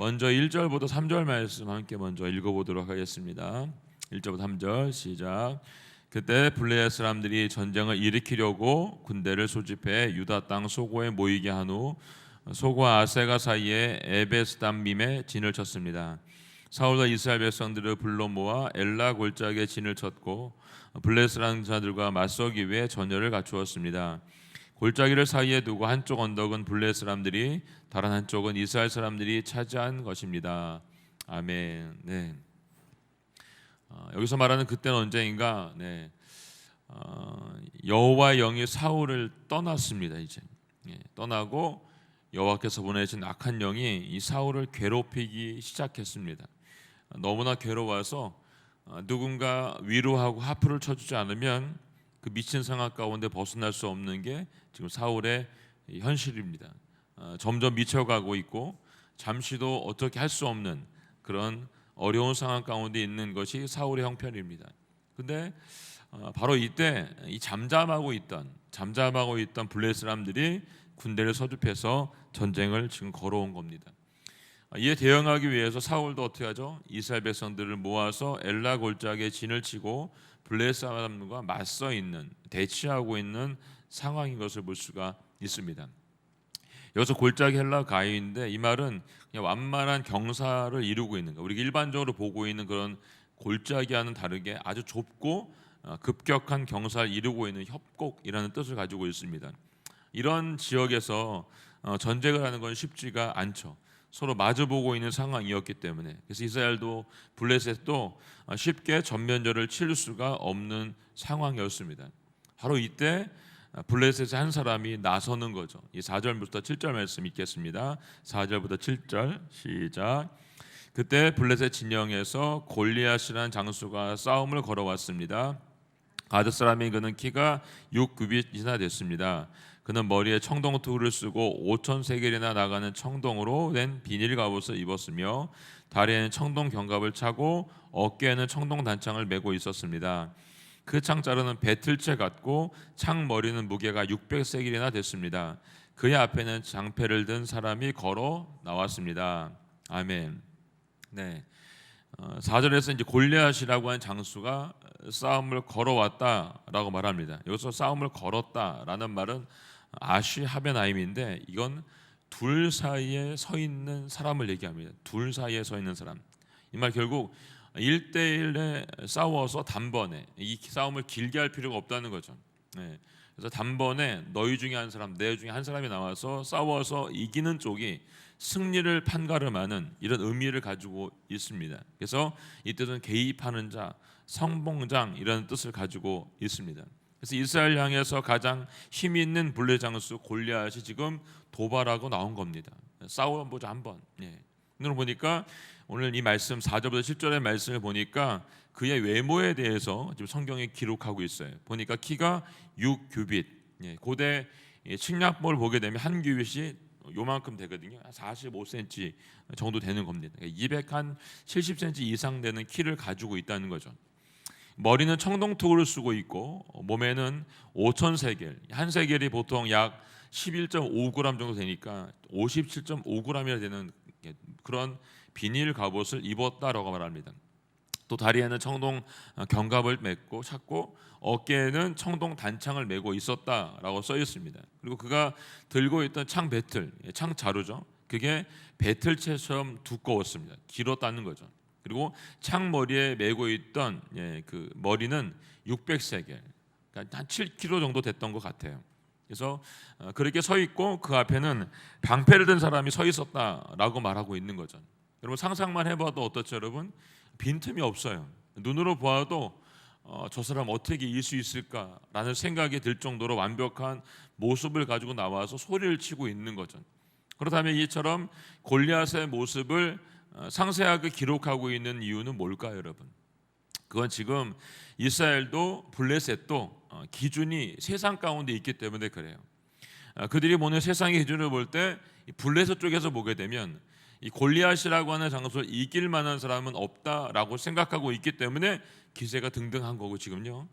먼저 1절부터 3절 말씀 함께 먼저 읽어보도록 하겠습니다. 1절부터 3절 시작. 그때 블레셋 사람들이 전쟁을 일으키려고 군대를 소집해 유다 땅 소고에 모이게 한 후 소고와 아세가 사이에 에베스담밈에 진을 쳤습니다. 사울과 이스라엘 백성들을 불러 모아 엘라 골짜기에 진을 쳤고 블레셋 자들과 맞서기 위해 전열을 갖추었습니다. 골짜기를 사이에 두고 한쪽 언덕은 블레 사람들이 다른 한쪽은 이스라엘 사람들이 차지한 것입니다. 아멘. 네. 어, 여기서 말하는 그때는 언제인가? 네. 어, 여호와 영이 사울을 떠났습니다. 이제 예, 떠나고 여호와께서 보내신 악한 영이 이 사울을 괴롭히기 시작했습니다. 너무나 괴로워서 어, 누군가 위로하고 하프를 쳐주지 않으면 그 미친 상황 가운데 벗어날 수 없는 게 지금 사울의 이 현실입니다. 어, 점점 미쳐가고 있고 잠시도 어떻게 할 수 없는 그런 어려운 상황 가운데 있는 것이 사울의 형편입니다. 근데 어, 바로 이때 이 잠잠하고 있던 잠잠하고 있던 블레 사람들이 군대를 서집해서 전쟁을 지금 걸어온 겁니다. 아, 이에 대응하기 위해서 사울도 어떻게 하죠? 이스라엘 백성들을 모아서 엘라 골짜기에 진을 치고 블레 사람들과 맞서 있는 대치하고 있는 상황인 것을 볼 수가 있습니다. 여기서 골짜기 헬라 가인인데 이 말은 그냥 완만한 경사를 이루고 있는 거. 우리가 일반적으로 보고 있는 그런 골짜기와는 다르게 아주 좁고 어, 급격한 경사를 이루고 있는 협곡이라는 뜻을 가지고 있습니다. 이런 지역에서 어, 전쟁을 하는 건 쉽지가 않죠. 서로 마주보고 있는 상황이었기 때문에 그래서 이스라엘도 블레셋도 어, 쉽게 전면전을 칠 수가 없는 상황이었습니다. 바로 이때 어, 블레셋의 한 사람이 나서는 거죠. 이 4절부터 7절 말씀 읽겠습니다. 4절부터 7절 시작. 그때 블레셋 진영에서 골리앗이라는 장수가 싸움을 걸어왔습니다. 가드 사람이 그는 키가 6규빗이나 됐습니다. 그는 머리에 청동투를 쓰고 5천 세겔이나 나가는 청동으로 된 비닐 갑옷을 입었으며 다리에는 청동 견갑을 차고 어깨에는 청동 단창을 메고 있었습니다. 그 창자루는 배틀채 같고 창 머리는 무게가 600세겔이나 됐습니다. 그의 앞에는 장패를 든 사람이 걸어 나왔습니다. 아멘. 네. 어, 4절에서 이제 골리앗이라고 하는 장수가 싸움을 걸어왔다라고 말합니다. 여기서 싸움을 걸었다라는 말은 아쉬 하베나임인데 이건 둘 사이에 서 있는 사람을 얘기합니다. 둘 사이에 서 있는 사람. 이 말 결국 1대1에 싸워서 단번에 이 싸움을 길게 할 필요가 없다는 거죠. 네. 그래서 단번에 너희 중에 한 사람, 내 중에 한 사람이 나와서 싸워서 이기는 쪽이 승리를 판가름하는 이런 의미를 가지고 있습니다. 그래서 이때는 개입하는 자, 성봉장 이런 뜻을 가지고 있습니다. 그래서 이스라엘 향해서 가장 힘 있는 블레 장수 골리앗이 지금 도발하고 나온 겁니다. 싸워 보자 한번. 예. 오늘 보니까 오늘 이 말씀 4절부터 7절의 말씀을 보니까 그의 외모에 대해서 지금 성경에 기록하고 있어요. 보니까 키가 6규빗. 예. 고대 측량법을 보게 되면 한 규빗이 요만큼 되거든요. 45cm 정도 되는 겁니다. 270cm 이상 되는 키를 가지고 있다는 거죠. 머리는 청동토를 쓰고 있고 몸에는 5천 세겔, 한 세겔이 보통 약 11.5g 정도 되니까 57.5g이나 되는 그런 비닐 갑옷을 입었다라고 말합니다. 또 다리에는 청동 견갑을 맺고 찾고 어깨에는 청동 단창을 메고 있었다라고 써 있습니다. 그리고 그가 들고 있던 창 배틀, 창 자루죠. 그게 배틀채처럼 두꺼웠습니다. 길었다는 거죠. 그리고 창 머리에 메고 있던 예, 그 머리는 600세겔, 그러니까 한 7kg 정도 됐던 것 같아요. 그래서 어, 그렇게 서 있고 그 앞에는 방패를 든 사람이 서 있었다라고 말하고 있는 거죠. 여러분 상상만 해봐도 어떻죠, 여러분? 빈틈이 없어요. 눈으로 보아도 어, 저 사람 어떻게 이길 수 있을까라는 생각이 들 정도로 완벽한 모습을 가지고 나와서 소리를 치고 있는 거죠. 그렇다면 이처럼 골리앗의 모습을 어, 상세하게 기록하고 있는 이유는 뭘까요, 여러분? 그건 지금 이스라엘도 블레셋도 어, 기준이 세상 가운데 있기 때문에 그래요. 어, 그들이 보는 세상의 기준을 볼 때 블레셋 쪽에서 보게 되면 이 골리앗이라고 하는 장소를 이길 만한 사람은 없다라고 생각하고 있기 때문에 기세가 등등한 거고 지금요.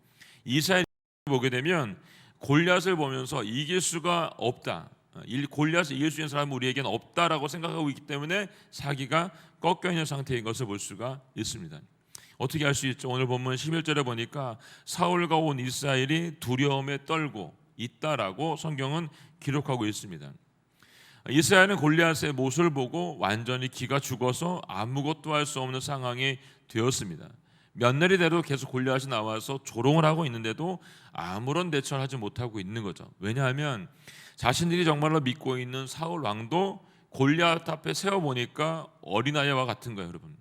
이스라엘 보게 되면 골리앗을 보면서 이길 수가 없다. 어, 일- 골리앗을 이길 수 있는 사람은 우리에게는 없다라고 생각하고 있기 때문에 사기가 꺾여 있는 상태인 것을 볼 수가 있습니다. 어떻게 알수 있죠? 오늘 본문 11절에 보니까 사울과 온 이스라엘이 두려움에 떨고 있다라고 성경은 기록하고 있습니다. 이스라엘은 골리앗의 모습을 보고 완전히 기가 죽어서 아무것도 할 수 없는 상황이 되었습니다. 몇 날이 돼도 계속 골리앗이 나와서 조롱을 하고 있는데도 아무런 대처를 하지 못하고 있는 거죠. 왜냐하면 자신들이 정말로 믿고 있는 사울 왕도 골리앗 앞에 세워 보니까 어린아이와 같은 거예요, 여러분.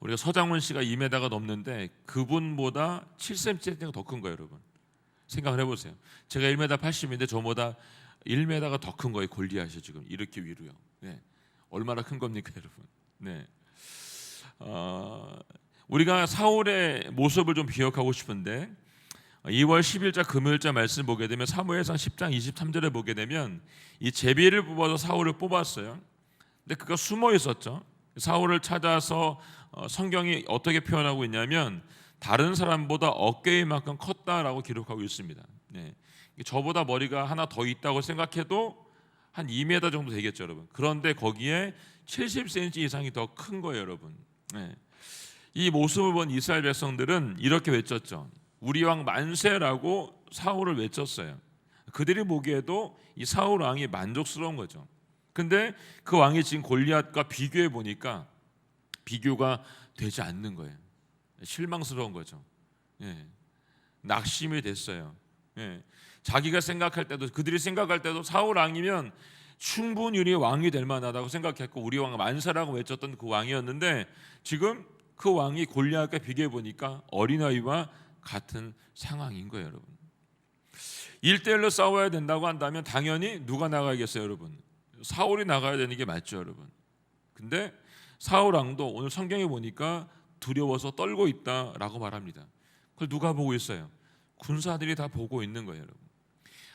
우리가 서장훈 씨가 2m가 넘는데 그분보다 7cm가 더 큰 거예요, 여러분. 생각을 해보세요. 제가 1m 80인데 저보다 1m가 더 큰 거예요, 골리앗이 지금 이렇게 위로요. 네. 얼마나 큰 겁니까, 여러분? 네. 어, 우리가 사울의 모습을 좀 기억하고 싶은데 2월 10일자 금요일자 말씀 보게 되면 사무엘상 10장 23절에 보게 되면 이 제비를 뽑아서 사울을 뽑았어요. 근데 그가 숨어 있었죠. 사울을 찾아서 어, 성경이 어떻게 표현하고 있냐면 다른 사람보다 어깨만큼 컸다라고 기록하고 있습니다. 네. 저보다 머리가 하나 더 있다고 생각해도 한 2m 정도 되겠죠, 여러분. 그런데 거기에 70cm 이상이 더 큰 거예요, 여러분. 네. 이 모습을 본 이스라엘 백성들은 이렇게 외쳤죠. 우리 왕 만세라고 사울을 외쳤어요. 그들이 보기에도 이 사울 왕이 만족스러운 거죠. 근데 그 왕이 지금 골리앗과 비교해 보니까 비교가 되지 않는 거예요. 실망스러운 거죠. 예. 낙심이 됐어요. 예. 자기가 생각할 때도 그들이 생각할 때도 사울 왕이면 충분히 우리 왕이 될 만하다고 생각했고 우리 왕 만사라고 외쳤던 그 왕이었는데 지금 그 왕이 골리앗과 비교해 보니까 어린아이와 같은 상황인 거예요, 여러분. 1대1로 싸워야 된다고 한다면 당연히 누가 나가야겠어요, 여러분? 사울이 나가야 되는 게 맞죠, 여러분. 근데 사울 왕도 오늘 성경에 보니까 두려워서 떨고 있다라고 말합니다. 그걸 누가 보고 있어요? 군사들이 다 보고 있는 거예요, 여러분.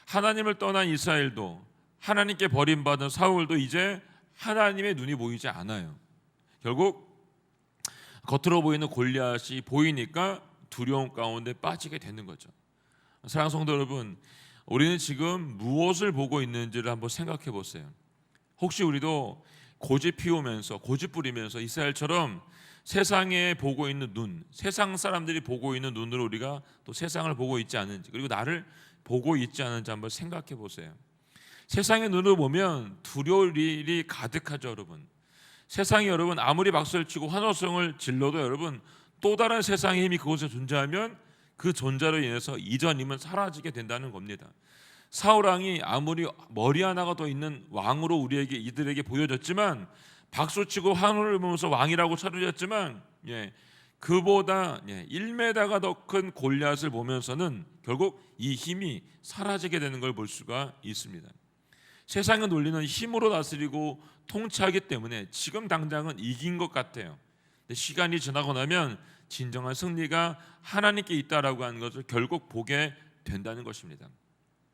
하나님을 떠난 이스라엘도 하나님께 버림받은 사울도 이제 하나님의 눈이 보이지 않아요. 결국 겉으로 보이는 골리앗이 보이니까 두려움 가운데 빠지게 되는 거죠. 사랑 성도 여러분, 우리는 지금 무엇을 보고 있는지를 한번 생각해 보세요. 혹시 우리도 고집 피우면서 고집 부리면서 이스라엘처럼 세상에 보고 있는 눈, 세상 사람들이 보고 있는 눈으로 우리가 또 세상을 보고 있지 않은지 그리고 나를 보고 있지 않은지 한번 생각해 보세요. 세상의 눈으로 보면 두려울 일이 가득하죠, 여러분. 세상이 여러분 아무리 박수를 치고 환호성을 질러도 여러분 또 다른 세상의 힘이 그곳에 존재하면 그 존재로 인해서 이전 힘은 사라지게 된다는 겁니다. 사울 왕이 아무리 머리 하나가 더 있는 왕으로 우리에게 이들에게 보여졌지만 박수치고 환호를 보면서 왕이라고 차려졌지만 예, 그보다 예, 1m가 더 큰 골리앗을 보면서는 결국 이 힘이 사라지게 되는 걸 볼 수가 있습니다. 세상의 논리는 힘으로 다스리고 통치하기 때문에 지금 당장은 이긴 것 같아요. 시간이 지나고 나면 진정한 승리가 하나님께 있다라고 하는 것을 결국 보게 된다는 것입니다.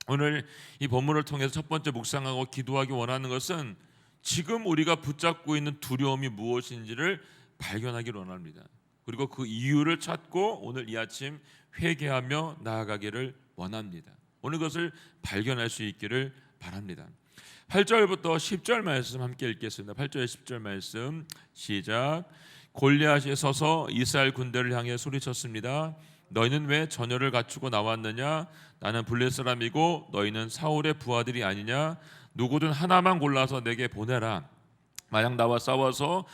오늘 이 본문을 통해서 첫 번째 묵상하고 기도하기 원하는 것은 지금 우리가 붙잡고 있는 두려움이 무엇인지를 발견하기를 원합니다. 그리고 그 이유를 찾고 오늘 이 아침 회개하며 나아가기를 원합니다. 오늘 그것을 발견할 수 있기를 바랍니다. 8절부터 10절 말씀 함께 읽겠습니다. 8절 10절 말씀 시작. 골리앗이 서서 이스라엘 군대를 향해 소리쳤습니다. 너희는 왜 전열을 갖추고 나왔느냐? 나는 블레 사람이고 너희는 사울의 부하들이 아니냐? 누구든 하나만 골라서 내게 보내라. 만약 나와 싸워서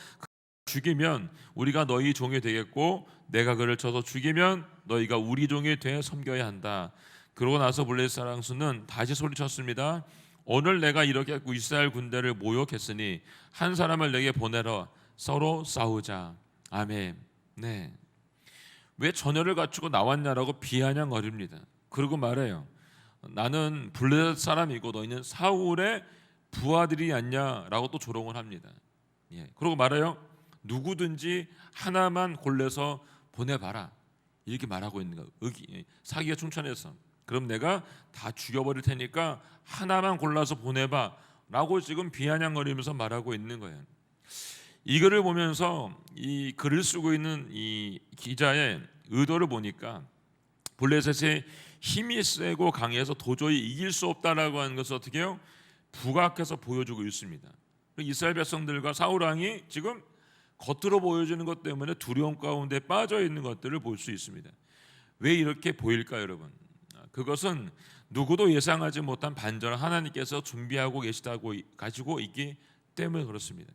죽이면 우리가 너희 종이 되겠고 내가 그를 쳐서 죽이면 너희가 우리 종이 돼 섬겨야 한다. 그러고 나서 블레 사랑수는 다시 소리쳤습니다. 오늘 내가 이렇게 이스라엘 군대를 모욕했으니 한 사람을 내게 보내러 서로 싸우자. 아멘. 네. 왜 전열을 갖추고 나왔냐라고 비아냥거립니다. 그리고 말해요. 나는 블레셋 사람이고 너희는 사울의 부하들이 아니냐라고 또 조롱을 합니다. 예. 그리고 말해요. 누구든지 하나만 골라서 보내봐라. 이렇게 말하고 있는 거. 의기 사기가 충천해서. 그럼 내가 다 죽여버릴 테니까 하나만 골라서 보내봐라고 지금 비아냥거리면서 말하고 있는 거예요. 이거를 보면서 이 글을 쓰고 있는 이 기자의 의도를 보니까 블레셋의 힘이 세고 강해서 도저히 이길 수 없다라고 하는 것을 어떻게 해요? 부각해서 보여주고 있습니다. 이스라엘 백성들과 사울 왕이 지금 겉으로 보여주는 것 때문에 두려움 가운데 빠져 있는 것들을 볼 수 있습니다. 왜 이렇게 보일까요, 여러분? 그것은 누구도 예상하지 못한 반전을 하나님께서 준비하고 계시다고 가지고 있기 때문에 그렇습니다.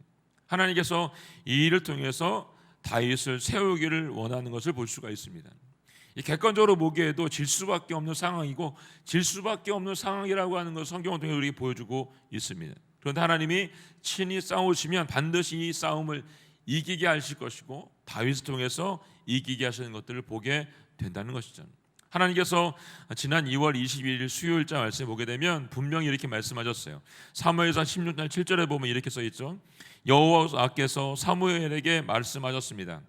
하나님께서 이 일을 통해서 다윗을 세우기를 원하는 것을 볼 수가 있습니다. 이 객관적으로 보기에도 질 수밖에 없는 상황이고 질 수밖에 없는 상황이라고 하는 것을 성경을 통해 우리에게 보여주고 있습니다. 그런데 하나님이 친히 싸우시면 반드시 이 싸움을 이기게 하실 것이고 다윗을 통해서 이기게 하시는 것들을 보게 된다는 것이죠. 하나님께서 지난 2월 22일 수요일자 말씀에 보게 되면 분명히 이렇게 말씀하셨어요. 사무엘상 16장 7절에 보면 이렇게 써 있죠. 여호와께서 사무엘에게 말씀하셨습니다.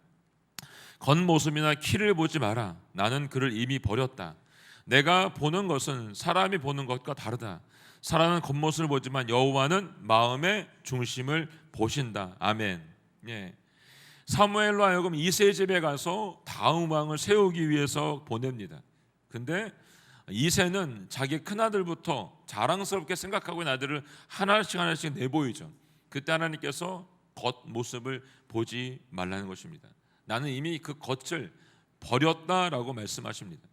겉모습이나 키를 보지 마라. 나는 그를 이미 버렸다. 내가 보는 것은 사람이 보는 것과 다르다. 사람은 겉모습을 보지만 여호와는 마음의 중심을 보신다. 아멘. 예. 사무엘로 하여금 이세 집에 가서 다음 왕을 세우기 위해서 보냅니다. 근데 이세는 자기 큰 아들부터 자랑스럽게 생각하고 있는 아들을 하나씩 하나씩 내보이죠. 그때 하나님께서 겉 모습을 보지 말라는 것입니다. 나는 이미 그 겉을 버렸다라고 말씀하십니다.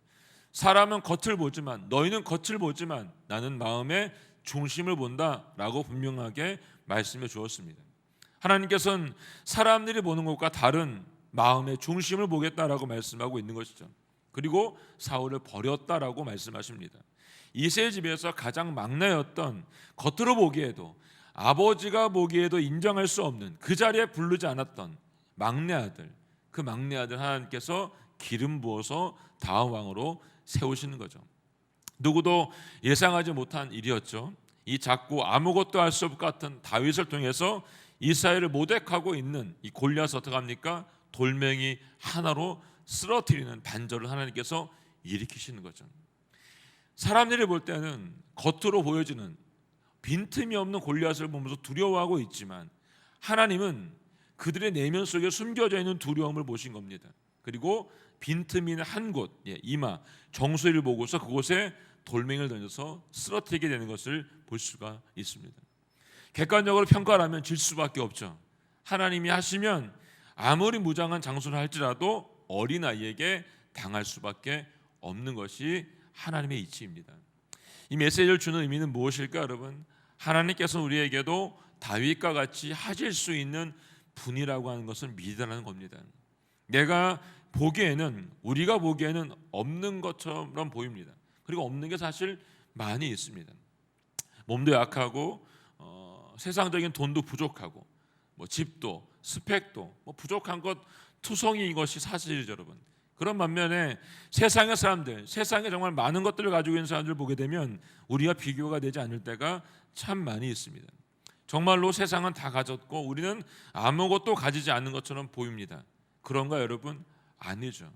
사람은 겉을 보지만 너희는 겉을 보지만 나는 마음의 중심을 본다라고 분명하게 말씀해 주었습니다. 하나님께서는 사람들이 보는 것과 다른 마음의 중심을 보겠다라고 말씀하고 있는 것이죠. 그리고 사울을 버렸다라고 말씀하십니다. 이세 집에서 가장 막내였던 겉으로 보기에도 아버지가 보기에도 인정할 수 없는 그 자리에 부르지 않았던 막내 아들 그 막내 아들 하나님께서 기름 부어서 다음 왕으로 세우시는 거죠. 누구도 예상하지 못한 일이었죠. 이 작고 아무것도 할 수 없을 것 같은 다윗을 통해서 이스라엘을 모독하고 있는 이 골리앗 어떻게 합니까? 돌멩이 하나로 쓰러뜨리는 반절을 하나님께서 일으키시는 거죠. 사람들이 볼 때는 겉으로 보여지는 빈틈이 없는 골리앗을 보면서 두려워하고 있지만 하나님은 그들의 내면 속에 숨겨져 있는 두려움을 보신 겁니다. 그리고 빈틈이 있는 한 곳, 예, 이마, 정수리를 보고서 그곳에 돌멩이를 던져서 쓰러뜨리게 되는 것을 볼 수가 있습니다. 객관적으로 평가하면 질 수밖에 없죠. 하나님이 하시면 아무리 무장한 장소를 할지라도 어린 아이에게 당할 수밖에 없는 것이 하나님의 이치입니다. 이 메시지를 주는 의미는 무엇일까, 여러분? 하나님께서 우리에게도 다윗과 같이 하실 수 있는 분이라고 하는 것을 믿으라는 겁니다. 내가 보기에는 우리가 보기에는 없는 것처럼 보입니다. 그리고 없는 게 사실 많이 있습니다. 몸도 약하고 어, 세상적인 돈도 부족하고 뭐 집도 스펙도 뭐 부족한 것 투성이인 것이 사실이죠, 여러분. 그런 반면에 세상의 사람들, 세상에 정말 많은 것들을 가지고 있는 사람들을 보게 되면 우리와 비교가 되지 않을 때가 참 많이 있습니다. 정말로 세상은 다 가졌고 우리는 아무것도 가지지 않는 것처럼 보입니다. 그런가 여러분? 아니죠.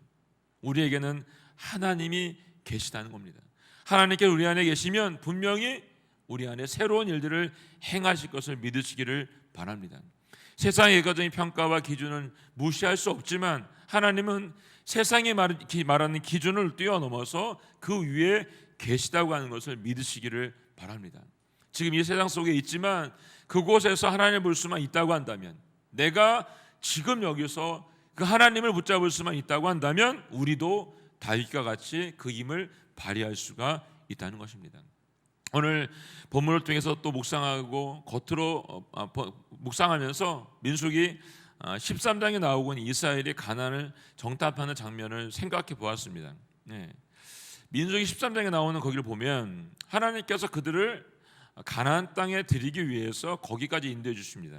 우리에게는 하나님이 계시다는 겁니다. 하나님께 우리 안에 계시면 분명히 우리 안에 새로운 일들을 행하실 것을 믿으시기를 바랍니다. 세상의 일가적인 평가와 기준은 무시할 수 없지만 하나님은 세상이 말하는 기준을 뛰어넘어서 그 위에 계시다고 하는 것을 믿으시기를 바랍니다. 지금 이 세상 속에 있지만 그곳에서 하나님을 볼 수만 있다고 한다면 내가 지금 여기서 그 하나님을 붙잡을 수만 있다고 한다면 우리도 다윗과 같이 그 힘을 발휘할 수가 있다는 것입니다. 오늘 본문을 통해서 또 묵상하고 겉으로 어, 아, 묵상하면서 민숙이 13장에 아, 나오고 있는 이스라엘이 가난을 정답하는 장면을 생각해 보았습니다. 네. 민숙이 13장에 나오는 거기를 보면 하나님께서 그들을 가나안 땅에 들이기 위해서 거기까지 인도해 주십니다.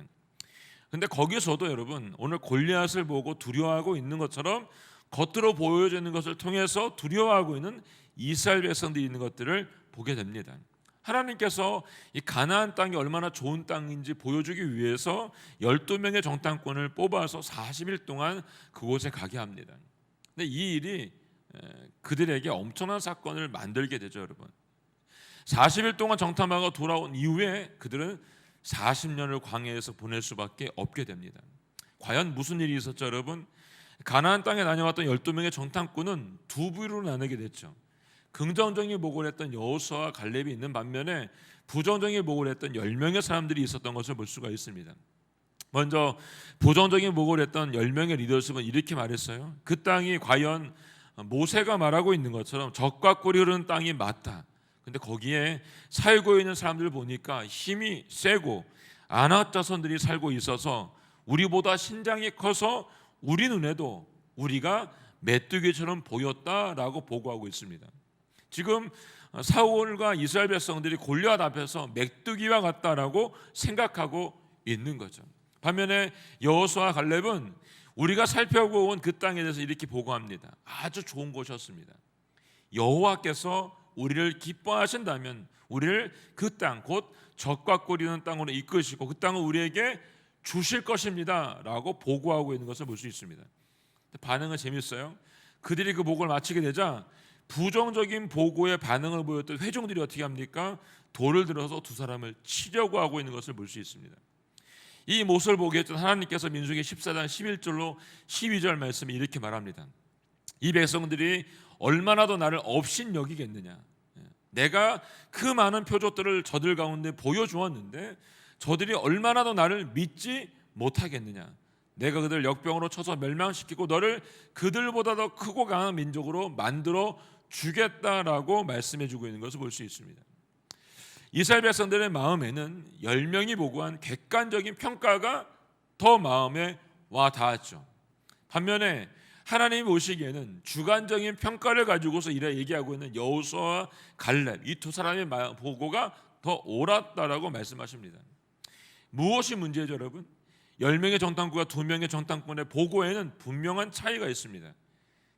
근데 거기서도 여러분 오늘 골리앗을 보고 두려워하고 있는 것처럼 겉으로 보여지는 것을 통해서 두려워하고 있는 이스라엘 백성들이 있는 것들을 보게 됩니다. 하나님께서 이 가나안 땅이 얼마나 좋은 땅인지 보여주기 위해서 12명의 정탐꾼을 뽑아서 40일 동안 그곳에 가게 합니다. 근데 이 일이 그들에게 엄청난 사건을 만들게 되죠, 여러분. 40일 동안 정탐하고 돌아온 이후에 그들은 40년을 광야에서 보낼 수밖에 없게 됩니다. 과연 무슨 일이 있었죠, 여러분? 가나안 땅에 다녀왔던 12명의 정탐꾼은 두 부류로 나누게 됐죠. 긍정적인 보고를 했던 여호수아와 갈렙이 있는 반면에 부정적인 목을 했던 10명의 사람들이 있었던 것을 볼 수가 있습니다. 먼저 부정적인 목을 했던 10명의 리더십은 이렇게 말했어요. 그 땅이 과연 모세가 말하고 있는 것처럼 적과 꿀이 흐르는 땅이 맞다. 근데 거기에 살고 있는 사람들을 보니까 힘이 세고 아낙 자손들이 살고 있어서 우리보다 신장이 커서 우리 눈에도 우리가 메뚜기처럼 보였다라고 보고하고 있습니다. 지금 사울과 이스라엘 백성들이 골리앗 앞에서 메뚜기와 같다라고 생각하고 있는 거죠. 반면에 여호수아 갈렙은 우리가 살펴본 그 땅에 대해서 이렇게 보고합니다. 아주 좋은 곳이었습니다. 여호와께서 우리를 기뻐하신다면 우리를 그 땅 곧 적과 꿀이는 땅으로 이끄시고 그 땅을 우리에게 주실 것입니다라고 보고하고 있는 것을 볼 수 있습니다. 반응은 재밌어요. 그들이 그 복을 마치게 되자 부정적인 보고에 반응을 보였던 회중들이 어떻게 합니까? 돌을 들어서 두 사람을 치려고 하고 있는 것을 볼 수 있습니다. 이 모습을 보게 했던 하나님께서 민수기 14장 11절로 12절 말씀에 이렇게 말합니다. 이 백성들이 얼마나 더 나를 업신 여기겠느냐. 내가 그 많은 표적들을 저들 가운데 보여주었는데 저들이 얼마나 더 나를 믿지 못하겠느냐. 내가 그들 역병으로 쳐서 멸망시키고 너를 그들보다 더 크고 강한 민족으로 만들어 주겠다라고 말씀해 주고 있는 것을 볼 수 있습니다. 이스라엘 백성들의 마음에는 열명이 보고한 객관적인 평가가 더 마음에 와 닿았죠. 반면에 하나님이 보시기에는 주관적인 평가를 가지고서 이래 얘기하고 있는 여호수아와 갈렙 이 두 사람의 보고가 더 옳았다라고 말씀하십니다. 무엇이 문제죠, 여러분? 10명의 정탐꾼과 2명의 정탐꾼의 보고에는 분명한 차이가 있습니다.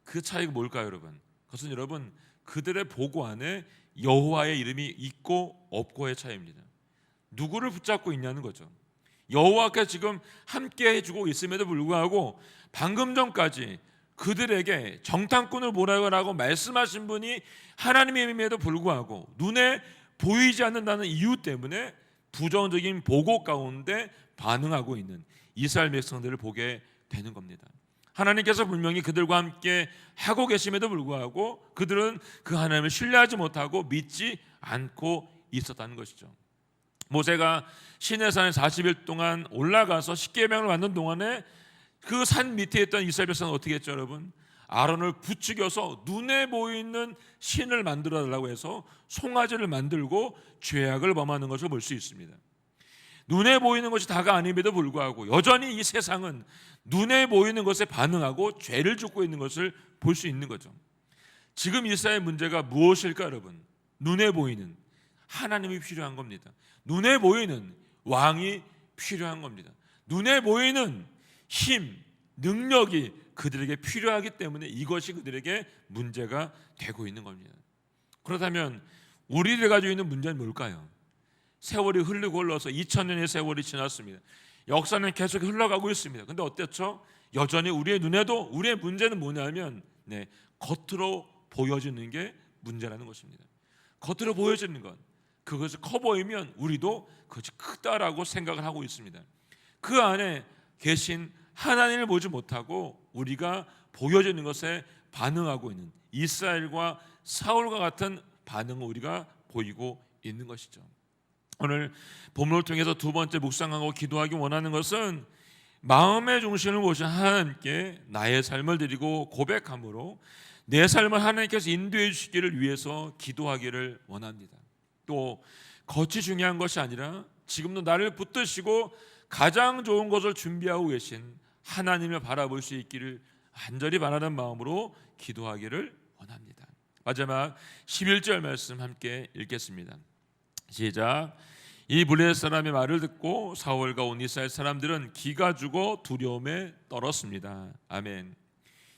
그 차이가 뭘까요, 여러분? 그것은 여러분 그들의 보고 안에 여호와의 이름이 있고 없고의 차이입니다. 누구를 붙잡고 있냐는 거죠. 여호와께 지금 함께 해주고 있음에도 불구하고 방금 전까지 그들에게 정탐꾼을 보내라고 말씀하신 분이 하나님임에도 불구하고 눈에 보이지 않는다는 이유 때문에 부정적인 보고 가운데 반응하고 있는 이스라엘 백성들을 보게 되는 겁니다. 하나님께서 분명히 그들과 함께 하고 계심에도 불구하고 그들은 그 하나님을 신뢰하지 못하고 믿지 않고 있었다는 것이죠. 모세가 시내산에 40일 동안 올라가서 십계명을 만든 동안에 그 산 밑에 있던 이스라엘 백성은 어떻게 했죠, 여러분? 아론을 부추겨서 눈에 보이는 신을 만들어 달라고 해서 송아지를 만들고 죄악을 범하는 것을 볼 수 있습니다. 눈에 보이는 것이 다가 아님에도 불구하고 여전히 이 세상은 눈에 보이는 것에 반응하고 죄를 짓고 있는 것을 볼 수 있는 거죠. 지금 이스라엘 문제가 무엇일까 여러분? 눈에 보이는 하나님이 필요한 겁니다. 눈에 보이는 왕이 필요한 겁니다. 눈에 보이는 힘, 능력이 그들에게 필요하기 때문에 이것이 그들에게 문제가 되고 있는 겁니다. 그렇다면 우리를 가지고 있는 문제는 뭘까요? 세월이 흐르고 흘러서 2000년의 세월이 지났습니다. 역사는 계속 흘러가고 있습니다. 근데 어땠죠? 여전히 우리의 눈에도 우리의 문제는 뭐냐면 네, 겉으로 보여지는 게 문제라는 것입니다. 겉으로 보여지는 것 그것이 커 보이면 우리도 그것이 크다라고 생각을 하고 있습니다. 그 안에 계신 하나님을 보지 못하고 우리가 보여지는 것에 반응하고 있는 이스라엘과 사울과 같은 반응을 우리가 보이고 있는 것이죠. 오늘 본문을 통해서 두 번째 묵상하고 기도하기 원하는 것은 마음의 중심을 보신 하나님께 나의 삶을 드리고 고백함으로 내 삶을 하나님께서 인도해 주시기를 위해서 기도하기를 원합니다. 또 겉이 중요한 것이 아니라 지금도 나를 붙드시고 가장 좋은 것을 준비하고 계신 하나님을 바라볼 수 있기를 간절히 바라는 마음으로 기도하기를 원합니다. 마지막 11절 말씀 함께 읽겠습니다. 시작. 이 블레 사람의 말을 듣고 사울과 온 이스라엘 사람들은 기가 죽어 두려움에 떨었습니다. 아멘.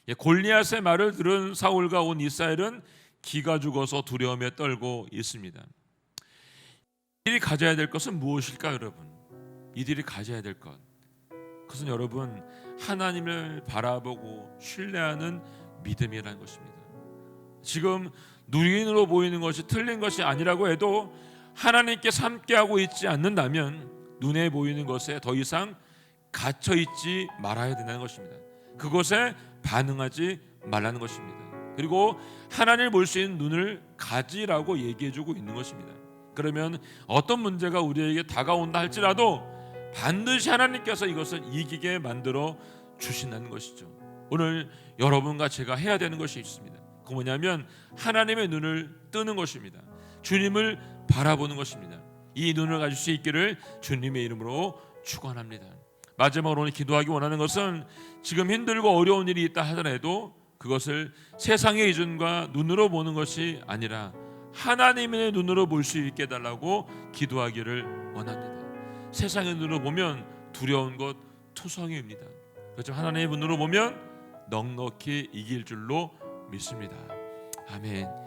예, 골리앗의 말을 들은 사울과 온 이스라엘은 기가 죽어서 두려움에 떨고 있습니다. 이들이 가져야 될 것은 무엇일까, 여러분? 이들이 가져야 될 것. 그것은 여러분 하나님을 바라보고 신뢰하는 믿음이라는 것입니다. 지금 누린으로 보이는 것이 틀린 것이 아니라고 해도 하나님께 함께하고 있지 않는다면 눈에 보이는 것에 더 이상 갇혀 있지 말아야 된다는 것입니다. 그것에 반응하지 말라는 것입니다. 그리고 하나님을 볼 수 있는 눈을 가지라고 얘기해 주고 있는 것입니다. 그러면 어떤 문제가 우리에게 다가온다 할지라도 반드시 하나님께서 이것을 이기게 만들어 주신다는 것이죠. 오늘 여러분과 제가 해야 되는 것이 있습니다. 그 뭐냐면 하나님의 눈을 뜨는 것입니다. 주님을 바라보는 것입니다. 이 눈을 가질 수 있기를 주님의 이름으로 축원합니다. 마지막으로 오늘 기도하기 원하는 것은 지금 힘들고 어려운 일이 있다 하더라도 그것을 세상의 기준과 눈으로 보는 것이 아니라 하나님의 눈으로 볼 수 있게 해달라고 기도하기를 원합니다. 세상의 눈으로 보면 두려운 것 투성이입니다. 그렇지만 하나님의 눈으로 보면 넉넉히 이길 줄로 믿습니다. 아멘.